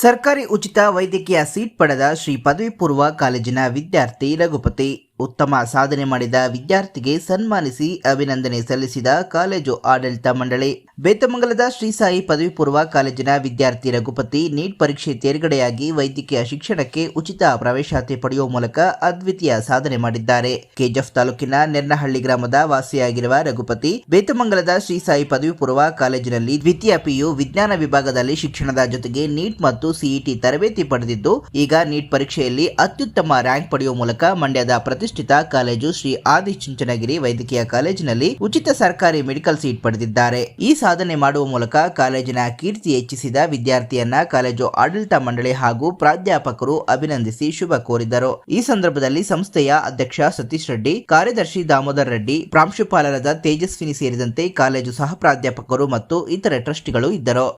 ಸರ್ಕಾರಿ ಉಚಿತ ವೈದ್ಯಕೀಯ ಸೀಟ್ ಪಡೆದ ಶ್ರೀ ಪದವಿ ಪೂರ್ವ ಕಾಲೇಜಿನ ವಿದ್ಯಾರ್ಥಿ ರಘುಪತಿ. ಉತ್ತಮ ಸಾಧನೆ ಮಾಡಿದ ವಿದ್ಯಾರ್ಥಿಗೆ ಸನ್ಮಾನಿಸಿ ಅಭಿನಂದನೆ ಸಲ್ಲಿಸಿದ ಕಾಲೇಜು ಆಡಳಿತ ಮಂಡಳಿ. ಬೇತಮಂಗಲದ ಶ್ರೀ ಸಾಯಿ ಪದವಿ ಪೂರ್ವ ಕಾಲೇಜಿನ ವಿದ್ಯಾರ್ಥಿ ರಘುಪತಿ ನೀಟ್ ಪರೀಕ್ಷೆ ತೇರ್ಗಡೆಯಾಗಿ ವೈದ್ಯಕೀಯ ಶಿಕ್ಷಣಕ್ಕೆ ಉಚಿತ ಪ್ರವೇಶಾತಿ ಪಡೆಯುವ ಮೂಲಕ ಅದ್ವಿತೀಯ ಸಾಧನೆ ಮಾಡಿದ್ದಾರೆ. ಕೆಜಫ್ ತಾಲೂಕಿನ ನೆರ್ನಹಳ್ಳಿ ಗ್ರಾಮದ ವಾಸಿಯಾಗಿರುವ ರಘುಪತಿ ಬೇತಮಂಗಲದ ಶ್ರೀ ಸಾಯಿ ಪದವಿ ಪೂರ್ವ ಕಾಲೇಜಿನಲ್ಲಿ ದ್ವಿತೀಯ ಪಿಯು ವಿಜ್ಞಾನ ವಿಭಾಗದಲ್ಲಿ ಶಿಕ್ಷಣದ ಜೊತೆಗೆ ನೀಟ್ ಮತ್ತು ಸಿಇಟಿ ತರಬೇತಿ ಪಡೆದಿದ್ದು, ಈಗ ನೀಟ್ ಪರೀಕ್ಷೆಯಲ್ಲಿ ಅತ್ಯುತ್ತಮ ರ್ಯಾಂಕ್ ಪಡೆಯುವ ಮೂಲಕ ಮಂಡ್ಯದ ಪ್ರತಿಷ್ಠಿತ ಕಾಲೇಜು ಶ್ರೀ ಆದಿಚುಂಚನಗಿರಿ ವೈದ್ಯಕೀಯ ಕಾಲೇಜಿನಲ್ಲಿ ಉಚಿತ ಸರ್ಕಾರಿ ಮೆಡಿಕಲ್ ಸೀಟ್ ಪಡೆದಿದ್ದಾರೆ. ಈ ಸಾಧನೆ ಮಾಡುವ ಮೂಲಕ ಕಾಲೇಜಿನ ಕೀರ್ತಿ ಹೆಚ್ಚಿಸಿದ ವಿದ್ಯಾರ್ಥಿಯನ್ನ ಕಾಲೇಜು ಆಡಳಿತ ಮಂಡಳಿ ಹಾಗೂ ಪ್ರಾಧ್ಯಾಪಕರು ಅಭಿನಂದಿಸಿ ಶುಭ ಕೋರಿದರು. ಈ ಸಂದರ್ಭದಲ್ಲಿ ಸಂಸ್ಥೆಯ ಅಧ್ಯಕ್ಷ ಸತೀಶ್ ರೆಡ್ಡಿ ಕಾರ್ಯದರ್ಶಿ ದಾಮೋದರ್ ರೆಡ್ಡಿ ಪ್ರಾಂಶುಪಾಲರಾದ ತೇಜಸ್ವಿನಿ ಸೇರಿದಂತೆ ಕಾಲೇಜು ಸಹ ಪ್ರಾಧ್ಯಾಪಕರು ಮತ್ತು ಇತರೆ ಟ್ರಸ್ಟಿಗಳು ಇದ್ದರು.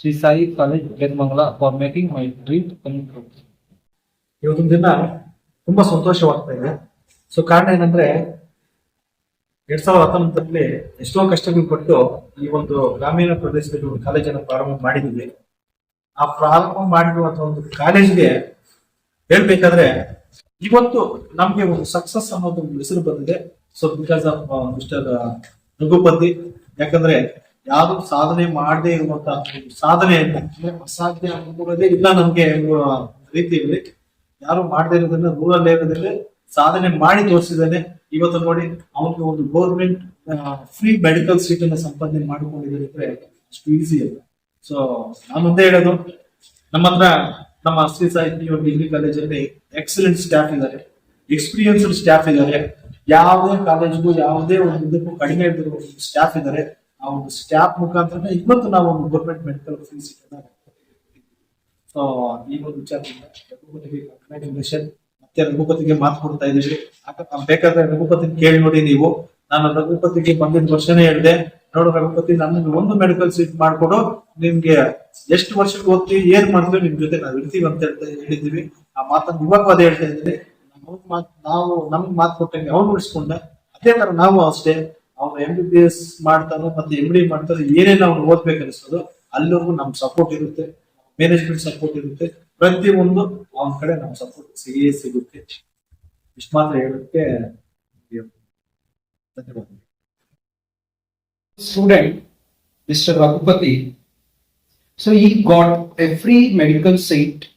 Shri Sai college for making my dream ಇವತ್ತೊಂದು ದಿನ ತುಂಬಾ ಸಂತೋಷವಾಗ್ತಾ ಇದೆ. ಸೊ ಕಾರಣ ಏನಂದ್ರೆ, ಎರಡ್ ಸಾವಿರದ ಹತ್ತೊಂಬತ್ತರಲ್ಲಿ ಎಷ್ಟೋ ಕಷ್ಟಗಳು ಕೊಟ್ಟು ಈ ಒಂದು ಗ್ರಾಮೀಣ ಪ್ರದೇಶದಲ್ಲಿ ಒಂದು ಕಾಲೇಜನ್ನು ಪ್ರಾರಂಭ ಮಾಡಿದ್ವಿ. ಆ ಪ್ರಾರಂಭ ಮಾಡಿರುವಂತಹ ಒಂದು ಕಾಲೇಜ್ಗೆ ಹೇಳ್ಬೇಕಾದ್ರೆ, ಇವತ್ತು ನಮ್ಗೆ ಒಂದು ಸಕ್ಸಸ್ ಅನ್ನೋದು ಒಂದು ಹೆಸರು ಬಂದಿದೆ. So because of mister Raghupathi ಯಾಕಂದ್ರೆ ಯಾರು ಸಾಧನೆ ಮಾಡದೇ ಇರುವಂತಹ ಸಾಧನೆ ಅಂದ್ರೆ ಅಸಾಧ್ಯ ಅನ್ನೋದೇ ಇಲ್ಲ ನಮ್ಗೆ ರೀತಿಯಲ್ಲಿ. ಯಾರು ಮಾಡದೇ ಇರೋದನ್ನ ರೂರಲ್ ಏರಿಯಾದಲ್ಲಿ ಸಾಧನೆ ಮಾಡಿ ತೋರಿಸಿದ್ದಾನೆ. ಇವತ್ತು ನೋಡಿ ಅವನಿಗೆ ಒಂದು ಗೌರ್ಮೆಂಟ್ ಫ್ರೀ ಮೆಡಿಕಲ್ ಸೀಟ್ ಅನ್ನ ಸಂಪಾದನೆ ಮಾಡಿಕೊಂಡಿದ್ದಾರೆ ಅಂದ್ರೆ ಅಷ್ಟು ಈಸಿ ಅಲ್ಲ. ಸೊ ನಾನು ಒಂದೇ ಹೇಳೋದು, ನಮ್ಮ ಹತ್ರ ನಮ್ಮ ಅಸ್ತಿ ಸಾಹಿತ್ಯ ಒಂದು ಡಿಗ್ರಿ ಕಾಲೇಜಲ್ಲಿ ಎಕ್ಸಲೆಂಟ್ ಸ್ಟಾಫ್ ಇದ್ದಾರೆ. ಎಕ್ಸ್ಪೀರಿಯನ್ಸ್ಡ್ ಸ್ಟಾಫ್ ಇದ್ದಾರೆ. ಯಾವುದೇ ಕಾಲೇಜ್ಗೂ ಯಾವುದೇ ಒಂದು ಇದಕ್ಕೂ ಕಡಿಮೆ ಇದ್ದಿರೋ ಸ್ಟಾಫ್ ಇದ್ದಾರೆ. ಆ ಒಂದು ಸ್ಟಾಫ್ ಮುಖಾಂತರ ಇವತ್ತು ನಾವು ಒಂದು ಗೌರ್ಮೆಂಟ್ ಮೆಡಿಕಲ್ ಫ್ರೀ ಸೀಟ್ ಅನ್ನ ಸೊ ಈ ಒಂದು ವಿಚಾರದಿಂದ ರಘುಪತಿಗೆ ಕಂಗ್ರಾಚುಲೇಷನ್ ಮತ್ತೆ ರಘುಪತಿಗೆ ಮಾತು ಕೊಡ್ತಾ ಇದ್ದೀವಿ. ಬೇಕಾದ್ರೆ ರಘುಪತಿ ಕೇಳಿ ನೋಡಿ ನೀವು. ನಾನು ರಘುಪತಿಗೆ ಬಂದಿದ್ದ ವರ್ಷನೇ ಹೇಳಿದೆ, ನೋಡು ರಘುಪತಿ ನನಗೆ ಒಂದು ಮೆಡಿಕಲ್ ಸೀಟ್ ಮಾಡ್ಕೊಡು. ನಿಮ್ಗೆ ಎಷ್ಟು ವರ್ಷಕ್ಕೆ ಓದ್ತೀವಿ, ಏನ್ ಮಾಡ್ತೀವಿ ನಿಮ್ ಜೊತೆ ನಾವು ಇರ್ತೀವಿ ಅಂತ ಹೇಳ್ತಾ ಹೇಳಿದ್ದೀವಿ. ಆ ಮಾತನ್ನು ಇವಾಗ ಅದೇ ಹೇಳ್ತಾ ಇದ್ದೀವಿ ನಾವು ನಮ್ಗೆ ಮಾತು ಕೊಟ್ಟಂಗೆ ಅವ್ನು ಉಳಿಸ್ಕೊಂಡ. ಅದೇ ತರ ನಾವು ಅಷ್ಟೇ ಅವ್ನು ಎಂ ಬಿ ಬಿ ಎಸ್ ಮಾಡ್ತಾನೋ ಮತ್ತೆ ಎಂ ಡಿ ಮಾಡ್ತಾರೋ ಏನೇನು ಅವ್ನು ಓದ್ಬೇಕು ಅನಿಸ್ತದೋ ಅಲ್ಲಿವರೆಗೂ ನಮ್ ಸಪೋರ್ಟ್ ಇರುತ್ತೆ. ಮ್ಯಾನೇಜ್ಮೆಂಟ್ ಸಪೋರ್ಟ್ ಇರುತ್ತೆ ಪ್ರತಿಯೊಂದು ಅವನ ಕಡೆ ನಮ್ ಸಪೋರ್ಟ್ ಸಿಗೇ ಸಿಗುತ್ತೆ ಇಷ್ಟು ಮಾತ್ರ ಹೇಳಕ್ಕೆ ಧನ್ಯವಾದ student, Mr. Raghupati, so he got a free medical seat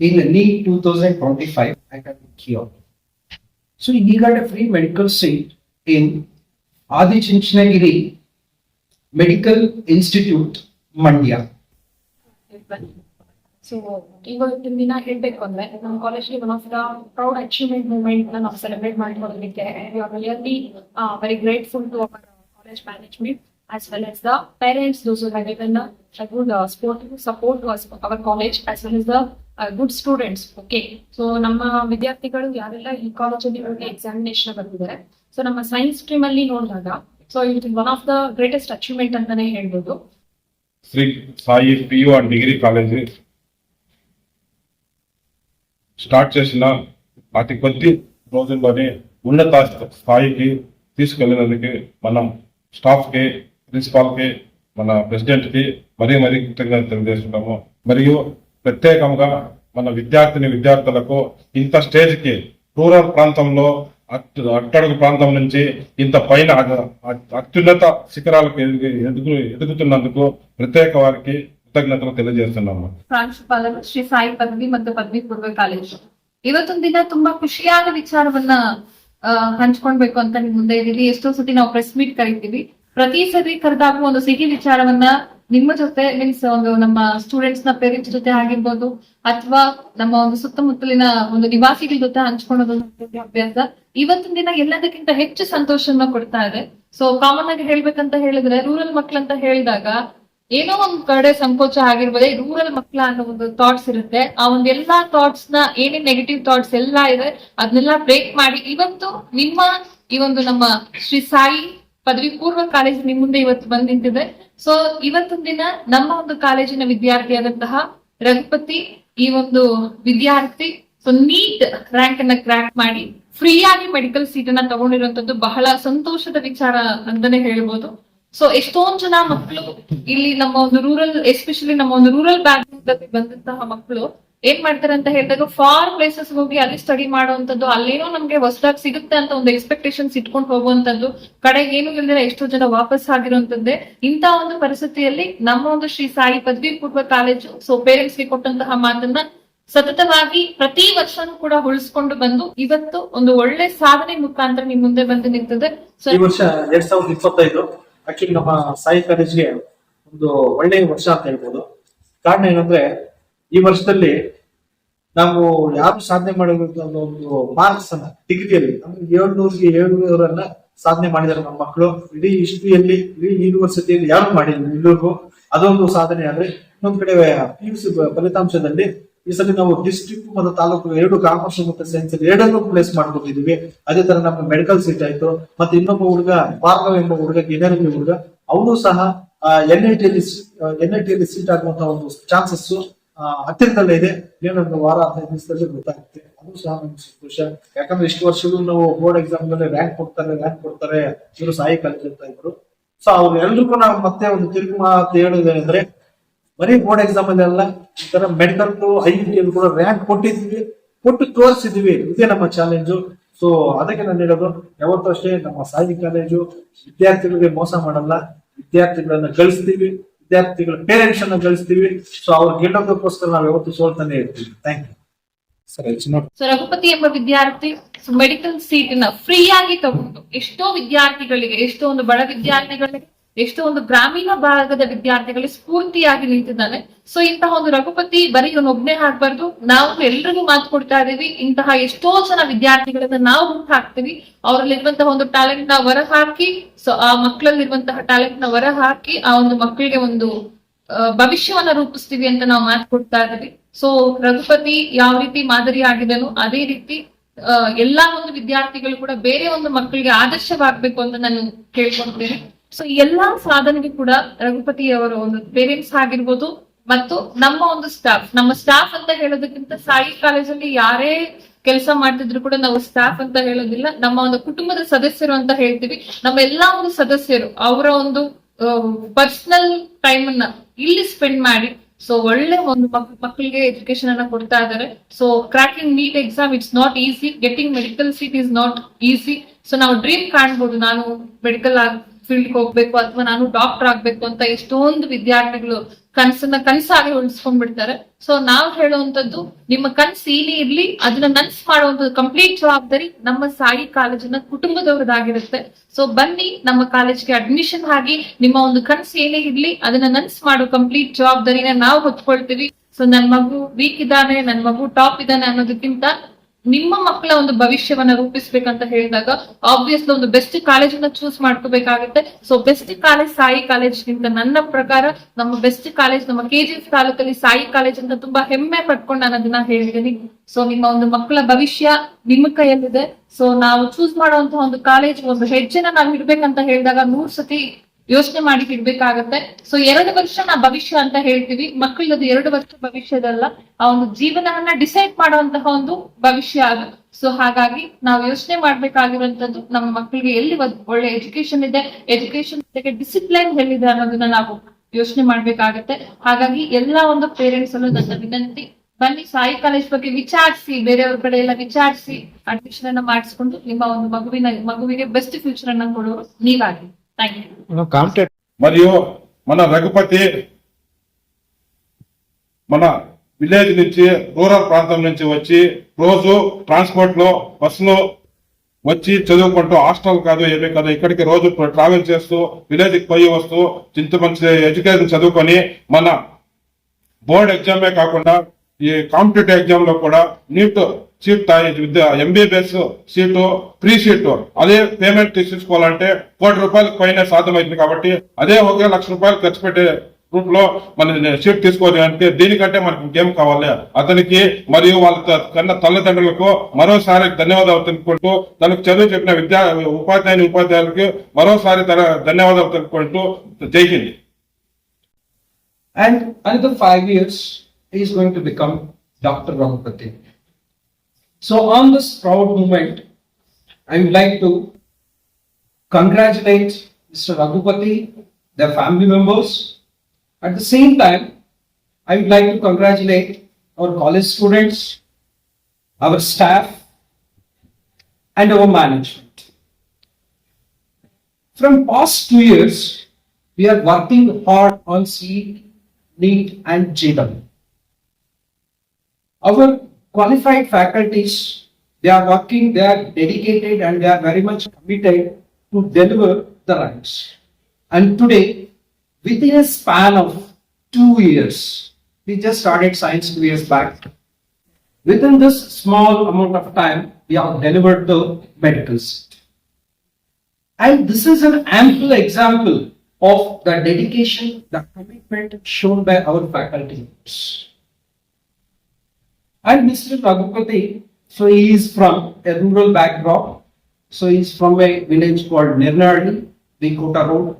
in NEET 2025 academic year. So he got a free medical seat in Adi Chinchnagiri Medical Institute, Mandya. so ಇವತ್ತಿನ ದಿನ ಹೇಳ್ಬೇಕು ಅಂದ್ರೆ ನಮ್ಮ ಕಾಲೇಜ್ಗೆ one of the proud achievement ಮೂವ್ಮೆಂಟ್ನ ನಾವು celebrate ಮಾಡಿಕೊಡೋದಕ್ಕೆ really very grateful to our college management as well as the parents those have given a good to support our college as college as well as the uh, good ನಮ್ಮ ವಿದ್ಯಾರ್ಥಿಗಳು ಯಾರೆಲ್ಲ ಈ ಕಾಲೇಜಲ್ಲಿ ಹೋಗಿ examination ಬರ್ತಿದ್ದಾರೆ so ನಮ್ಮ science stream ಅಲ್ಲಿ ನೋಡಿದಾಗ so it is one of the greatest achievement ಅಂತಾನೆ ಹೇಳ್ಬೋದು. Shri Sai P U and degree college start చేసిన అతి కొద్ది రోజుల్లోనే ఉన్నత స్థాయికి తీసుకెళ్ళినందుకు మనం స్టాఫ్కి ప్రిన్సిపాల్కి మన ప్రెసిడెంట్కి మరీ మరీ కృతజ్ఞత తెలియజేస్తున్నాము. మరియు ప్రత్యేకంగా మన విద్యార్థిని విద్యార్థులకు ఇంత స్టేజ్కి రూరల్ ప్రాంతంలో అట్టడుగు ప్రాంతం నుంచి ఇంత పైన అత్యున్నత శిఖరాలకు ఎదుగు ఎదుగుతున్నందుకు ప్రత్యేక వారికి కృతజ్ఞతలు తెలియజేస్తున్నాము ಪ್ರಾಂಶುಪಾಲರು ಶ್ರೀ ಸಾಯಿ ಪದವಿ ಮತ್ತು ಪದವಿ ಪೂರ್ವ ಕಾಲೇಜು ಇವತ್ತೊಂದು ದಿನ ತುಂಬಾ ಖುಷಿಯಾದ ವಿಚಾರವನ್ನ ಆ, ಹಂಚ್ಕೊಳ್ಬೇಕು ಅಂತ ನಿಮ್ ಮುಂದೆ ಇದೀವಿ ಎಷ್ಟೋ ಸತಿ ನಾವು ಪ್ರೆಸ್ ಮೀಟ್ ಕರಿತೀವಿ ಪ್ರತಿ ಸತಿ ಕರೆದಾಗ ಒಂದು ಸಿಹಿ ವಿಚಾರವನ್ನ ನಿಮ್ಮ ಜೊತೆ ಮೀನ್ಸ್ ಒಂದು ನಮ್ಮ ಸ್ಟೂಡೆಂಟ್ಸ್ ನ ಪೇರೆಂಟ್ಸ್ ಜೊತೆ ಆಗಿರ್ಬೋದು ಅಥವಾ ನಮ್ಮ ಒಂದು ಸುತ್ತಮುತ್ತಲಿನ ಒಂದು ನಿವಾಸಿಗಳ ಜೊತೆ ಹಂಚ್ಕೊಳ್ಳೋದು ಒಂದು ಅಭ್ಯಾಸ ಇವತ್ತಿನ ದಿನ ಎಲ್ಲದಕ್ಕಿಂತ ಹೆಚ್ಚು ಸಂತೋಷವನ್ನ ಕೊಡ್ತಾ ಇದೆ ಸೊ ಕಾಮನ್ ಆಗಿ ಹೇಳ್ಬೇಕಂತ ಹೇಳಿದ್ರೆ ರೂರಲ್ ಮಕ್ಳಂತ ಹೇಳಿದಾಗ ಏನೋ ಒಂದ್ ಕಡೆ ಸಂಕೋಚ ಆಗಿರ್ಬೋದೆ ರೂರಲ್ ಮಕ್ಳ ಅನ್ನೋ ಒಂದು ಥಾಟ್ಸ್ ಇರುತ್ತೆ. ಆ ಒಂದ್ ಎಲ್ಲಾ ಥಾಟ್ಸ್ನ ಏನೇನ್ ನೆಗೆಟಿವ್ ಥಾಟ್ಸ್ ಎಲ್ಲಾ ಇದೆ, ಅದನ್ನೆಲ್ಲ ಬ್ರೇಕ್ ಮಾಡಿ, ಇವತ್ತು ನಿಮ್ಮ ಈ ಒಂದು ನಮ್ಮ ಶ್ರೀ ಸಾಯಿ ಪದವಿ ಪೂರ್ವ ಕಾಲೇಜ್ ನಿಮ್ ಮುಂದೆ ಇವತ್ತು ಬಂದ್ ನಿಂತಿದೆ. ಸೊ ಇವತ್ತೊಂದ್ ದಿನ ನಮ್ಮ ಒಂದು ಕಾಲೇಜಿನ ವಿದ್ಯಾರ್ಥಿಯಾದಂತಹ ರಘುಪತಿ ಈ ಒಂದು ವಿದ್ಯಾರ್ಥಿ ಸೊ ನೀಟ್ ರ್ಯಾಂಕ್ ಅನ್ನ ಕ್ರ್ಯಾಕ್ ಮಾಡಿ ಫ್ರೀ ಆಗಿ ಮೆಡಿಕಲ್ ಸೀಟ್ ಅನ್ನ ತಗೊಂಡಿರುವಂತದ್ದು ಬಹಳ ಸಂತೋಷದ ವಿಚಾರ ಅಂತಾನೆ ಹೇಳ್ಬೋದು. ಸೊ ಎಷ್ಟೊಂದ್ ಜನ ಮಕ್ಕಳು ಇಲ್ಲಿ ನಮ್ಮ ಒಂದು ರೂರಲ್ ಎಸ್ಪೆಷಲಿ ನಮ್ಮ ಒಂದು ರೂರಲ್ ಬ್ಯಾಕ್ಗ್ರೌಂಡ್ ಬಂದಂತಹ ಮಕ್ಕಳು ಏನ್ ಮಾಡ್ತಾರೆ ಅಂತ ಹೇಳಿದಾಗ ಫಾರ್ ಪ್ಲೇಸಸ್ ಹೋಗಿ ಅಲ್ಲಿ ಸ್ಟಡಿ ಮಾಡುವಂತದ್ದು ಅಲ್ಲೇನೋ ನಮ್ಗೆ ಹೊಸದಾಗಿ ಸಿಗುತ್ತೆ ಅಂತ ಒಂದು ಎಕ್ಸ್ಪೆಕ್ಟೇಷನ್ಸ್ ಇಟ್ಕೊಂಡು ಹೋಗುವಂತದ್ದು ಕಡೆ ಏನು ಇಲ್ದಿರ ಎಷ್ಟೋ ಜನ ವಾಪಸ್ ಆಗಿರುವಂತದ್ದೇ ಇಂತ ಒಂದು ಪರಿಸ್ಥಿತಿಯಲ್ಲಿ ನಮ್ಮ ಒಂದು ಶ್ರೀ ಸಾಯಿ ಪದವಿ ಪೂರ್ವ ಕಾಲೇಜು ಸೊ ಪೇರೆಂಟ್ಸ್ಗೆ ಕೊಟ್ಟಂತಹ ಮಾತನ್ನ ಸತತವಾಗಿ ಪ್ರತಿ ವರ್ಷನೂ ಕೂಡ ಉಳಿಸ್ಕೊಂಡು ಬಂದು ಇವತ್ತು ಒಂದು ಒಳ್ಳೆ ಸಾಧನೆ ಮುಖಾಂತರ ನಿಮ್ ಮುಂದೆ ಬಂದು ನಿಂತಿದೆ. ಈ ವರ್ಷ ಎರಡ್ ಸಾವಿರದ ಇಪ್ಪತ್ತೈದು ಆಕ್ಚುಲಿ ನಮ್ಮ ಸಾಯಿ ಕಾಲೇಜ್ಗೆ ಒಂದು ಒಳ್ಳೆಯ ವರ್ಷ ಅಂತ ಹೇಳ್ಬೋದು. ಕಾರಣ ಏನಂದ್ರೆ, ಈ ವರ್ಷದಲ್ಲಿ ನಾವು ಯಾರು ಸಾಧನೆ ಮಾಡಬೇಕು ಅನ್ನೋ ಒಂದು ಮಾರ್ಕ್ಸ್ ಅನ್ನ ಡಿಗ್ರಿಯಲ್ಲಿ ಅಂದ್ರೆ ಏಳ್ನೂರ್ಗೆ ಏಳ್ನೂರನ್ನ ಸಾಧನೆ ಮಾಡಿದ್ದಾರೆ ನಮ್ಮ ಮಕ್ಕಳು. ಇಡೀ ಹಿಸ್ಟ್ರಿಯಲ್ಲಿ ಇಡೀ ಯೂನಿವರ್ಸಿಟಿಯಲ್ಲಿ ಯಾರು ಮಾಡಿದ್ರು ಇಲ್ಲಿವರೆಗೂ. ಅದೊಂದು ಸಾಧನೆ ಆದ್ರೆ ಇನ್ನೊಂದ್ ಕಡೆ ಪಿ ಯು ಸಿ ಫಲಿತಾಂಶದಲ್ಲಿ ಈ ಸಲ ನಾವು ಡಿಸ್ಟ್ರಿಕ್ಟ್ ಮತ್ತು ತಾಲೂಕು ಎರಡು ಕಾಮರ್ಸ್ ಮತ್ತು ಸೈನ್ಸ್ ಎರಡನ್ನು ಪ್ಲೇಸ್ ಮಾಡ್ಕೊಂಡಿದೀವಿ ಅದೇ ತರ ನಮ್ಮ ಮೆಡಿಕಲ್ ಸೀಟ್ ಆಯ್ತು. ಮತ್ತೆ ಇನ್ನೊಬ್ಬ ಹುಡುಗ ಭಾರ್ಗವ್ ಎಂಬ ಹುಡುಗ, ಗಿನರ್ಗಿ ಹುಡುಗ, ಅವನು ಸಹ ಎನ್ ಐ ಟಿಯಲ್ಲಿ ಎನ್ ಐ ಟಿಯಲ್ಲಿ ಸೀಟ್ ಆಗುವಂತಹ ಒಂದು ಚಾನ್ಸಸ್ ಹತ್ತಿರದಲ್ಲೇ ಇದೆ. ಏನೊಂದು ವಾರ ಹದಿನೈದು ದಿವಸದಲ್ಲಿ ಗೊತ್ತಾಗುತ್ತೆ. ಅದು ಸಹ ನಮ್ಗೆ ಸಂತೋಷ. ಯಾಕಂದ್ರೆ ಇಷ್ಟು ವರ್ಷಗಳು ನಾವು ಬೋರ್ಡ್ ಎಕ್ಸಾಮ್ನಲ್ಲಿ ರ್ಯಾಂಕ್ ಕೊಡ್ತಾರೆ ರ್ಯಾಂಕ್ ಕೊಡ್ತಾರೆ. ಇವರು ಸಾಯಿ ಕಾಲೇಜ್ ಅಂತ ಇದ್ರು. ಸೊ ಅವ್ರು ಎಲ್ರಿಗೂ ನಾವು ಮತ್ತೆ ಒಂದು ತಿರುಗು ಮಾತು ಹೇಳೋದೇನೆಂದ್ರೆ ಬರೀ ಬೋರ್ಡ್ ಎಕ್ಸಾಮ್ ಅಲ್ಲಿ ಅಲ್ಲ ಈ ತರ ಮೆಡಿಕಲ್ ಐ ಟಿ ಕೂಡ ರ್ಯಾಂಕ್ ಕೊಟ್ಟಿದ್ವಿ ಕೊಟ್ಟು ತೋರಿಸಿದ್ವಿ ಇದೇ ನಮ್ಮ ಚಾಲೆಂಜು ಸೊ ಅದಕ್ಕೆ ನಾನು ಹೇಳೋದು ಯಾವತ್ತೂ ಅಷ್ಟೇ ನಮ್ಮ ಸಾಯಿ ಕಾಲೇಜು ವಿದ್ಯಾರ್ಥಿಗಳಿಗೆ ಮೋಸ ಮಾಡಲ್ಲ. ವಿದ್ಯಾರ್ಥಿಗಳನ್ನ ಗಳಿಸ್ತೀವಿ ವಿದ್ಯಾರ್ಥಿಗಳ ಪೇರೆಂಟ್ಸ್ ಅನ್ನ ಗಳಿಸ್ತೀವಿ ಸೊ ಅವ್ರು ಗೆಲ್ಲೋದಕ್ಕೋಸ್ಕರ ನಾವು ಯಾವತ್ತೂ ಸೋಲ್ತಾನೆ ಇರ್ತೀವಿ. ಥ್ಯಾಂಕ್ ಯು ಸೊ ರಘುಪತಿ ಎಂಬ ವಿದ್ಯಾರ್ಥಿ ಮೆಡಿಕಲ್ ಸೀಟ್ನ ಫ್ರೀ ಆಗಿ ತಗೊಂಡು ಎಷ್ಟೋ ವಿದ್ಯಾರ್ಥಿಗಳಿಗೆ ಎಷ್ಟೋ ಒಂದು ಬಡ ವಿದ್ಯಾರ್ಥಿಗಳಿಗೆ ಎಷ್ಟೋ ಒಂದು ಗ್ರಾಮೀಣ ಭಾಗದ ವಿದ್ಯಾರ್ಥಿಗಳಿಗೆ ಸ್ಫೂರ್ತಿಯಾಗಿ ನಿಂತಿದ್ದಾನೆ ಸೊ ಇಂತಹ ಒಂದು ರಘುಪತಿ ಬರೀ ಒಬ್ನೇ ಹಾಕ್ಬಾರ್ದು ನಾವು ಎಲ್ರಿಗೂ ಮಾತು ಕೊಡ್ತಾ ಇದೀವಿ ಇಂತಹ ಎಷ್ಟೋ ಜನ ವಿದ್ಯಾರ್ಥಿಗಳನ್ನ ನಾವು ಹುಟ್ಟು ಹಾಕ್ತೀವಿ ಅವರಲ್ಲಿರುವಂತಹ ಒಂದು ಟ್ಯಾಲೆಂಟ್ನ ಹೊರ ಹಾಕಿ ಸೊ ಆ ಮಕ್ಕಳಲ್ಲಿರುವಂತಹ ಟ್ಯಾಲೆಂಟ್ನ ಹೊರ ಹಾಕಿ, ಆ ಒಂದು ಮಕ್ಕಳಿಗೆ ಒಂದು ಭವಿಷ್ಯವನ್ನ ರೂಪಿಸ್ತೀವಿ ಅಂತ ನಾವು ಮಾತು ಕೊಡ್ತಾ ಇದೀವಿ ಸೊ ರಘುಪತಿ ಯಾವ ರೀತಿ ಮಾದರಿ ಆಗಿದನು? ಅದೇ ರೀತಿ ಎಲ್ಲಾ ಒಂದು ವಿದ್ಯಾರ್ಥಿಗಳು ಕೂಡ ಬೇರೆ ಒಂದು ಮಕ್ಕಳಿಗೆ ಆದರ್ಶವಾಗಬೇಕು ಅಂತ ನಾನು ಕೇಳ್ಕೊಳ್ತೇನೆ. ಸೊ ಎಲ್ಲಾ ಸಾಧನೆಗೆ ಕೂಡ ರಘುಪತಿ ಅವರ ಒಂದು ಪೇರೆಂಟ್ಸ್ ಆಗಿರ್ಬೋದು ಮತ್ತು ನಮ್ಮ ಒಂದು ಸ್ಟಾಫ್ ನಮ್ಮ ಸ್ಟಾಫ್ ಅಂತ ಹೇಳೋದಕ್ಕಿಂತ ಸಾಯಿ ಕಾಲೇಜಲ್ಲಿ ಯಾರೇ ಕೆಲಸ ಮಾಡ್ತಿದ್ರು ಕೂಡ ನಾವು ಸ್ಟಾಫ್ ಅಂತ ಹೇಳೋದಿಲ್ಲ. ನಮ್ಮ ಒಂದು ಕುಟುಂಬದ ಸದಸ್ಯರು ಅಂತ ಹೇಳ್ತೀವಿ. ನಮ್ಮ ಎಲ್ಲಾ ಒಂದು ಸದಸ್ಯರು ಅವರ ಒಂದು ಪರ್ಸನಲ್ ಟೈಮ್ ಅನ್ನ ಇಲ್ಲಿ ಸ್ಪೆಂಡ್ ಮಾಡಿ ಸೊ ಒಳ್ಳೆ ಒಂದು ಮಕ್- ಮಕ್ಕಳಿಗೆ ಎಜುಕೇಶನ್ ಅನ್ನ ಕೊಡ್ತಾ ಇದ್ದಾರೆ. So cracking NEET exam it's not easy getting medical seat is not easy so ನಾವು ಡ್ರೀಮ್ ಕಾಣ್ಬೋದು. ನಾನು ಮೆಡಿಕಲ್ ಫೀಲ್ಡ್ ಹೋಗ್ಬೇಕು ಅಥವಾ ನಾನು ಡಾಕ್ಟರ್ ಆಗ್ಬೇಕು ಅಂತ ಎಷ್ಟೊಂದು ವಿದ್ಯಾರ್ಥಿಗಳು ಕನಸನ್ನ ಕನಸಾಗಿ ಉಳಿಸ್ಕೊಂಡ್ಬಿಡ್ತಾರೆ. ಸೊ ನಾವ್ ಹೇಳುವಂತದ್ದು ನಿಮ್ಮ ಕನಸು ಏನೇ ಇರ್ಲಿ, ಅದನ್ನ ನನ್ಸ್ ಮಾಡುವಂತ ಕಂಪ್ಲೀಟ್ ಜವಾಬ್ದಾರಿ ನಮ್ಮ ಸಾಯಿ ಕಾಲೇಜಿನ ಕುಟುಂಬದವ್ರದ್ದಾಗಿರುತ್ತೆ. ಸೊ ಬನ್ನಿ, ನಮ್ಮ ಕಾಲೇಜ್ಗೆ ಅಡ್ಮಿಷನ್ ಆಗಿ, ನಿಮ್ಮ ಒಂದು ಕನಸು ಏನೇ ಇರ್ಲಿ, ಅದನ್ನ ನನ್ಸ್ ಮಾಡೋ ಕಂಪ್ಲೀಟ್ ಜವಾಬ್ದಾರಿನ ನಾವು ಹೊತ್ಕೊಳ್ತೀವಿ. ಸೊ ನನ್ ಮಗು ವೀಕ್ ಇದ್ದಾನೆ, ನನ್ ಮಗು ಟಾಪ್ ಇದ್ದಾನೆ ಅನ್ನೋದಕ್ಕಿಂತ ನಿಮ್ಮ ಮಕ್ಕಳ ಒಂದು ಭವಿಷ್ಯವನ್ನ ರೂಪಿಸ್ಬೇಕಂತ ಹೇಳಿದಾಗ ಆಬ್ವಿಯಸ್ಲಿ ಒಂದು ಬೆಸ್ಟ್ ಕಾಲೇಜ್ ಅನ್ನ ಚೂಸ್ ಮಾಡ್ಕೋಬೇಕಾಗುತ್ತೆ. So best college Sai college ನಿಂತ ನನ್ನ ಪ್ರಕಾರ, ನಮ್ಮ ಬೆಸ್ಟ್ ಕಾಲೇಜ್ ನಮ್ಮ ಕೆಜಿಎಸ್ ತಾಲೂಕಲ್ಲಿ ಸಾಯಿ ಕಾಲೇಜ್ ಅಂತ ತುಂಬಾ ಹೆಮ್ಮೆ ಪಡ್ಕೊಂಡು ನಾನು ಅದನ್ನ ಹೇಳಿದ್ದೀನಿ ಸೊ ನಿಮ್ಮ ಒಂದು ಮಕ್ಕಳ ಭವಿಷ್ಯ ನಿಮ್ಮ ಕೈಯಲ್ಲಿದೆ. ಸೊ ನಾವು ಚೂಸ್ ಮಾಡುವಂತಹ ಒಂದು ಕಾಲೇಜ್ ಒಂದು ಹೆಜ್ಜೆನ ನಾವು ಇಡ್ಬೇಕಂತ ಹೇಳಿದಾಗ ನೂರ್ ಸತಿ ಯೋಚನೆ ಮಾಡಿ ಇಡ್ಬೇಕಾಗತ್ತೆ. ಸೊ ಎರಡು ವರ್ಷ ನಾ ಭವಿಷ್ಯ ಅಂತ ಹೇಳ್ತೀವಿ. ಮಕ್ಕಳದು ಎರಡು ವರ್ಷ ಭವಿಷ್ಯದಲ್ಲ. ಆ ಒಂದು ಜೀವನವನ್ನ ಡಿಸೈಡ್ ಮಾಡುವಂತಹ ಒಂದು ಭವಿಷ್ಯ ಅದು. ಸೊ ಹಾಗಾಗಿ ನಾವು ಯೋಚನೆ ಮಾಡ್ಬೇಕಾಗಿರುವಂತದ್ದು ನಮ್ಮ ಮಕ್ಕಳಿಗೆ ಎಲ್ಲಿ ಒಳ್ಳೆ ಎಜುಕೇಶನ್ ಇದೆ ಎಜುಕೇಶನ್ ಜೊತೆಗೆ ಡಿಸಿಪ್ಲೈನ್ ಎಲ್ಲಿದೆ ಅನ್ನೋದನ್ನ ನಾವು ಯೋಚನೆ ಮಾಡ್ಬೇಕಾಗತ್ತೆ. ಹಾಗಾಗಿ ಎಲ್ಲಾ ಒಂದು ಪೇರೆಂಟ್ಸ್ ಅಲ್ಲೂ ನನ್ನ ವಿನಂತಿ, ಬನ್ನಿ ಸಾಯಿ ಕಾಲೇಜ್ ಬಗ್ಗೆ ವಿಚಾರಿಸಿ, ಬೇರೆಯವ್ರ ಕಡೆ ಎಲ್ಲ ವಿಚಾರಿಸಿ ಅಡ್ಮಿಷನ್ ಅನ್ನ ಮಾಡಿಸ್ಕೊಂಡು ನಿಮ್ಮ ಒಂದು ಮಗುವಿನ, ಮಗುವಿಗೆ ಬೆಸ್ಟ್ ಫ್ಯೂಚರ್ ಅನ್ನ ಕೊಡೋರು ನೀವಾಗಿ మరియు మన రఘుపతి మన విలేజ్ నుంచి రూరల్ ప్రాంతం నుంచి వచ్చి రోజు ట్రాన్స్పోర్ట్లో బస్సులో వచ్చి చదువుకుంటూ హాస్టల్ కాదు ఏమీ కాదు ఇక్కడికి రోజు ట్రావెల్ చేస్తూ విలేజ్కి పోయి వస్తూ ఇంత మంచి ఎడ్యుకేషన్ చదువుకొని మన బోర్డ్ ఎగ్జామే కాకుండా ఈ కాంపిటేటివ్ ఎగ్జామ్లో కూడా నీట్ సీట్ విద్య ఎంబీబీఎస్ సీటు ఫ్రీ సీటు అదే పేమెంట్ తీసుకోవాలంటే కోటి రూపాయలకు పైన సాధ్యమైంది కాబట్టి అదే ఒకే లక్ష రూపాయలు ఖర్చు పెట్టే రూట్లో మన సీట్ తీసుకోవాలి అంటే దీనికంటే మనకి ఇంకేం కావాలి? అతనికి మరియు వాళ్ళ త- కన్న తల్లిదండ్రులకు మరోసారి ధన్యవాదాలు తెలుపుకుంటూ తనకు చదువు చెప్పిన విద్యా ఉపాధ్యాయుని ఉపాధ్యాయులకి మరోసారి తన ధన్యవాదాలు తెలుపుకుంటూ జై హింద్. And another five years is is going doctor become Dr. So on this proud moment, I would like to congratulate Mr. Raghupati, their family members. At the same time, I would like to congratulate our college students, our staff, and our management. From past two years, we are working hard on CET, NEET, and JW. Our qualified faculties, they are working, they are dedicated, and they are very much committed to deliver the rights. And today, within a span of two years, we just started science two years back. Within this small amount of time, we have delivered the medical seat. And this is an ample example of the dedication, the commitment shown by our faculty members. And Mr. Raghupati, so he is from a rural background. So he is from a village called Nirnadi, Vikota Road.